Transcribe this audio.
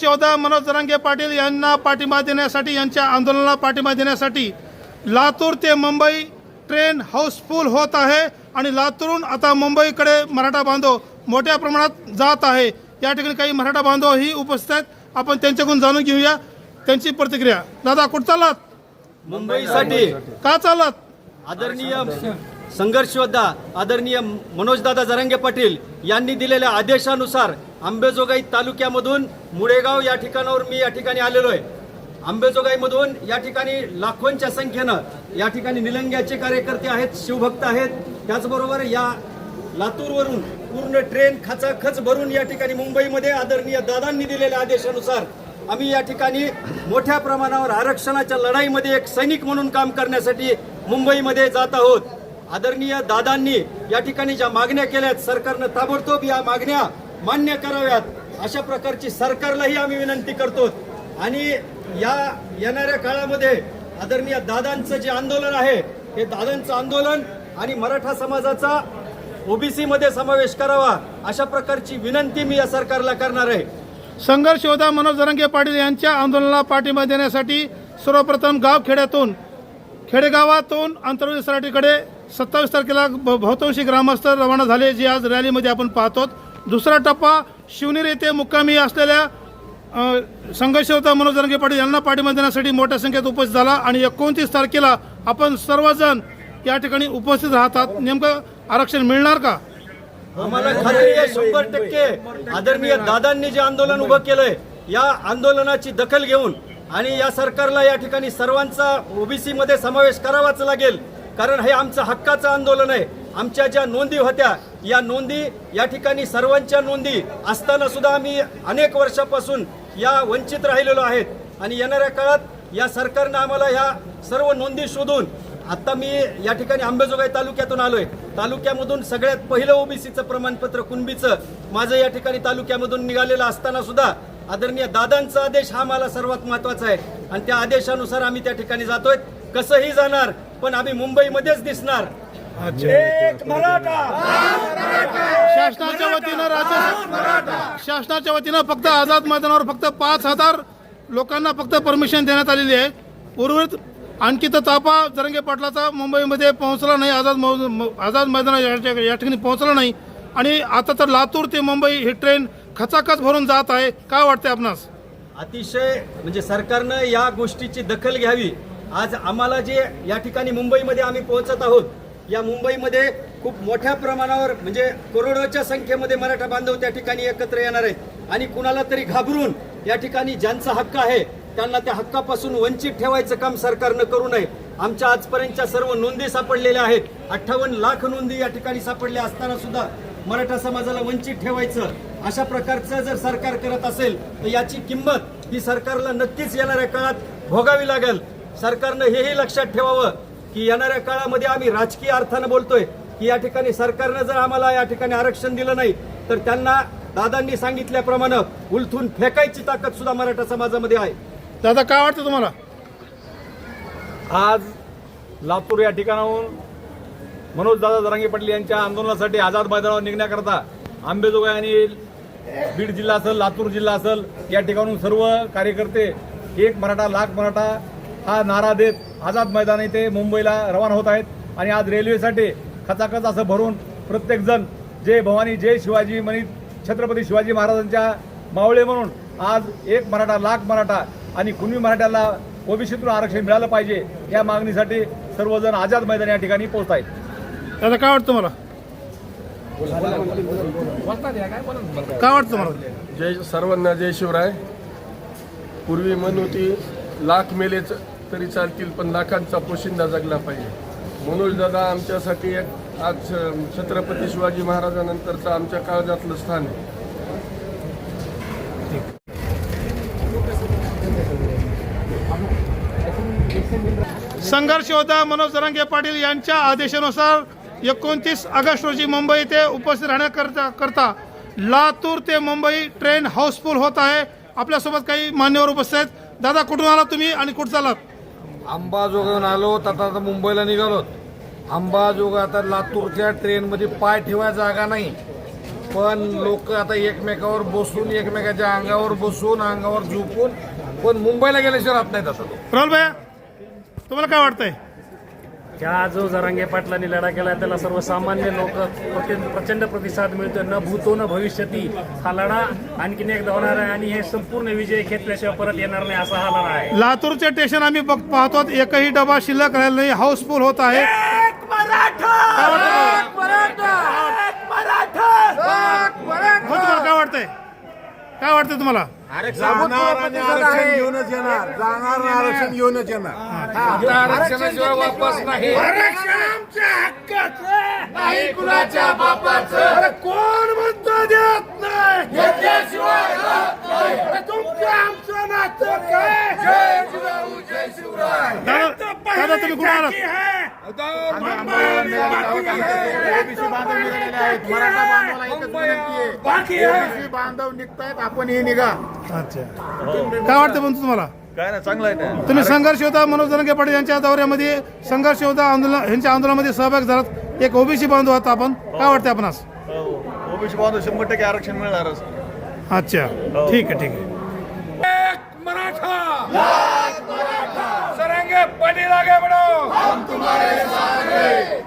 शिवदा मनोज जरांगे पाटील यांना पाठिंबा देण्यासाठी यांच्या आंदोलनाला पाठिंबा देण्यासाठी लातूर ते मुंबई ट्रेन हाऊसफुल होत आहे आणि लातूरून आता मुंबईकडे मराठा बांधव मोठ्या प्रमाणात जात आहे. या ठिकाणी काही मराठा बांधव ही उपस्थित आहेत. आपण त्यांच्याकडून जाणून घेऊया त्यांची प्रतिक्रिया. दादा कुठं चाललात? मुंबईसाठी. का चाललात? आदरणीय संघर्ष योद्धा आदरणीय मनोजदादा जरांगे पाटील यांनी दिलेल्या आदेशानुसार आंबेजोगाई तालुक्यामधून मुळेगाव या ठिकाणावर मी या ठिकाणी आलेलो आहे आंबेजोगाईमधून या ठिकाणी लाखोंच्या संख्येनं या ठिकाणी निलंग्याचे कार्यकर्ते आहेत शिवभक्त आहेत. त्याचबरोबर या लातूरवरून पूर्ण ट्रेन खचाखच भरून या ठिकाणी मुंबईमध्ये आदरणीय दादांनी दिलेल्या आदेशानुसार आम्ही या ठिकाणी मोठ्या प्रमाणावर आरक्षणाच्या लढाईमध्ये एक सैनिक म्हणून काम करण्यासाठी मुंबईमध्ये जात आहोत. आदरणीय दादांनी या ठिकाणी ज्या मागण्या केल्यात सरकारनं ताबडतोब या मागण्या मान्य कराव्यात. अशा प्रकारची सरकारलाही आम्ही विनंती करतो. आणि या येणाऱ्या काळामध्ये आदरणीय दादांचं जे आंदोलन आहे हे दादांचं आंदोलन आणि मराठा समाजाचा ओबीसी मध्ये समावेश करावा अशा प्रकारची विनंती मी या सरकारला करणार आहे. संघर्ष योद्धा मनोज जरंगे पाटील यांच्या आंदोलनाला पाठिंबा देण्यासाठी सर्वप्रथम गावखेड्यातून खेडेगावातून आंतरराष्ट्रीय सराटीकडे सत्तावीस तारखेला ब- बहुतांशी ग्रामस्थ रवाना झाले जे आज रॅलीमध्ये आपण पाहतो दुसरा टप्पा शिवनेर येथे मुक्कामी असलेल्या संघर्षता मनोज रंगे पाटील यांना पाठिंबा देण्यासाठी मोठ्या संख्येत उपस्थित झाला आणि एकोणतीस तारखेला आपण सर्वजण या ठिकाणी उपस्थित राहतात. नेमकं आरक्षण मिळणार का? आम्हाला खात्री आहे शंभर टक्के आदरणीय दादांनी जे आंदोलन उभं केलंय या आंदोलनाची दखल घेऊन आणि या सरकारला या ठिकाणी सर्वांचा ओबीसी मध्ये समावेश करावाच लागेल. कारण हे आमचं हक्काचं आंदोलन आहे. आमच्या ज्या नोंदी होत्या या नोंदी या ठिकाणी सर्वांच्या नोंदी असताना सुद्धा आम्ही अनेक वर्षापासून या वंचित राहिलेलो आहेत. आणि येणाऱ्या काळात या सरकारनं आम्हाला ह्या सर्व नोंदी शोधून आता मी या ठिकाणी आंबेजोगाई तालुक्यातून आलोय. तालुक्यामधून सगळ्यात पहिलं ओबीसीचं प्रमाणपत्र कुणबीचं माझं या ठिकाणी तालुक्यामधून निघालेलं असताना सुद्धा आदरणीय दादांचा आदेश हा मला सर्वात महत्त्वाचा आहे. आणि त्या आदेशानुसार आम्ही त्या ठिकाणी जातोय. कसंही जाणार पण आम्ही मुंबईमध्येच दिसणार. एक मराठा. शासनाच्या वतीनं राज्य शासनाच्या वतीनं फक्त आझाद मैदानावर फक्त पाच हजार लोकांना फक्त परमिशन देण्यात आलेली आहे. उर्वरित आणखी तर तापा जरंगे पाटलाचा मुंबईमध्ये पोहोचला नाही आझाद आझाद मैदान या ठिकाणी पोहोचला नाही. आणि आता तर लातूर ते मुंबई ही ट्रेन खचाखच भरून जात आहे. काय वाटते आपणास? अतिशय म्हणजे सरकारनं या गोष्टीची दखल घ्यावी. आज आम्हाला जे या ठिकाणी मुंबईमध्ये आम्ही पोहोचत आहोत या मुंबईमध्ये खूप मोठ्या प्रमाणावर म्हणजे करोडोच्या संख्येमध्ये मराठा बांधव त्या ठिकाणी एकत्र येणार आहे आणि कुणाला तरी घाबरून या ठिकाणी ज्यांचा हक्क आहे त्यांना त्या हक्कापासून वंचित ठेवायचं काम सरकारनं करू नये. आमच्या आजपर्यंतच्या सर्व नोंदी सापडलेल्या आहेत. अठ्ठावन्न लाख नोंदी या ठिकाणी सापडल्या असताना सुद्धा मराठा समाजाला वंचित ठेवायचं अशा प्रकारचं जर सरकार करत असेल तर याची किंमत ही सरकारला नक्कीच येणाऱ्या काळात भोगावी लागेल. सरकारनं हेही लक्षात ठेवावं की येणाऱ्या काळामध्ये आम्ही राजकीय अर्थानं बोलतोय की या ठिकाणी सरकारनं जर आम्हाला या ठिकाणी आरक्षण दिलं नाही तर त्यांना दादांनी सांगितल्याप्रमाणे उलथून फेकायची ताकद सुद्धा मराठा समाजामध्ये आहे. दादा काय वाटतं तुम्हाला? आज लातूर या ठिकाणाहून मनोज दादा जरांगे पाटील यांच्या आंदोलनासाठी आझाद मैदानावर निघण्याकरता आंबेजोगाई आणि बीड जिल्हा असेल लातूर जिल्हा असेल या ठिकाणून सर्व कार्यकर्ते एक मराठा लाख मराठा हा नारा देत आझाद मैदान येथे मुंबईला रवाना होत आहेत. आणि आज रेल्वेसाठी खचाखच असं भरून प्रत्येकजण जय भवानी जय शिवाजी म्हणित छत्रपती शिवाजी महाराजांच्या मावळे म्हणून आज एक मराठा लाख मराठा आणि कुणबी मराठ्याला ओबीसीतून आरक्षण मिळालं पाहिजे या मागणीसाठी सर्वजण आझाद मैदान या ठिकाणी पोहोचत आहेत दादा काय वाटतं मला काय वाटतं तुम्हाला? जय सर्वांना जय शिवराय. पूर्वी म्हण होती लाख मेलेच तरी चालतील पण लाखांचा पोशिंदा जगला पाहिजे. मनोज दादा आमच्यासाठी एक आज छत्रपती शिवाजी महाराजानंतरचं आमच्या काळजातलं स्थान आहे. संघर्ष योद्धा मनोज जरांगे पाटील यांच्या आदेशानुसार एकोणतीस ऑगस्ट रोजी मुंबई येथे उपस्थित राहण्याकरता करता लातूर ते मुंबई ट्रेन हाऊसफुल होत आहे. आपल्यासोबत काही मान्यवर उपस्थित आहेत. दादा कुठून आला तुम्ही आणि कुठं चालात अंबाजोगावून आलो तर आता मुंबईला निघालो. अंबाजोगा आता लातूरच्या ट्रेनमध्ये पाय ठेवायला जागा नाही. पण लोक आता एकमेकावर बसून एकमेकाच्या अंगावर बसून अंगावर झोपून पण मुंबईला गेल्याशिवाय राहत नाहीत आता राहुल भाया तुम्हाला काय वाटतंय? ह्या जो जरांगे पाटलांनी लढा केला त्याला सर्वसामान्य लोक प्रचंड प्रचंड प्रतिसाद मिळतो न भूतो न भविष्यती. हा लढा आणखीन एकदा होणार आहे आणि हे संपूर्ण विजय घेतल्याशिवाय परत येणार नाही असा हा लढा आहे. लातूरचे स्टेशन आम्ही बघ पाहतो. एकही डबा शिल्लक राहिला नाही. हाऊसफुल होत आहे. हो काय वाटतंय? काय वाटतंय तुम्हाला? आरक्षण घेऊनच येणार. जाणार आरक्षण घेऊनच येणार. आता आरक्षणाशिवाय वापस नाही. नाही कुणाच्या बापाचं. कोण म्हणतो देत नाही? घेतल्याशिवाय राहत नाही. अरे तुमचं आमचं नातं काय? जय जिजाऊ जय शिवराय. दादा दादा तुम्ही कुठे आलात? ओबीसी बांधव निघतायत आपण हे निघा. अच्छा. काय वाटतं पण तुम्हाला? काय ना चांगलं आहे तुम्ही संघर्ष योद्धा मनोज जरंगे पाटील यांच्या दौऱ्यामध्ये संघर्ष योद्धा आंदोलन यांच्या आंदोलनामध्ये सहभाग झालात. एक ओबीसी बांधव आहात आपण. काय वाटतंय आपणास? ओबीसी बांधव शंभर टक्के आरक्षण मिळणारच अच्छा. ठीक आहे ठीक आहे. मराठा. सरेंगे पाटील आगे बढ़ो. हम तुम्हारे साथ हैं।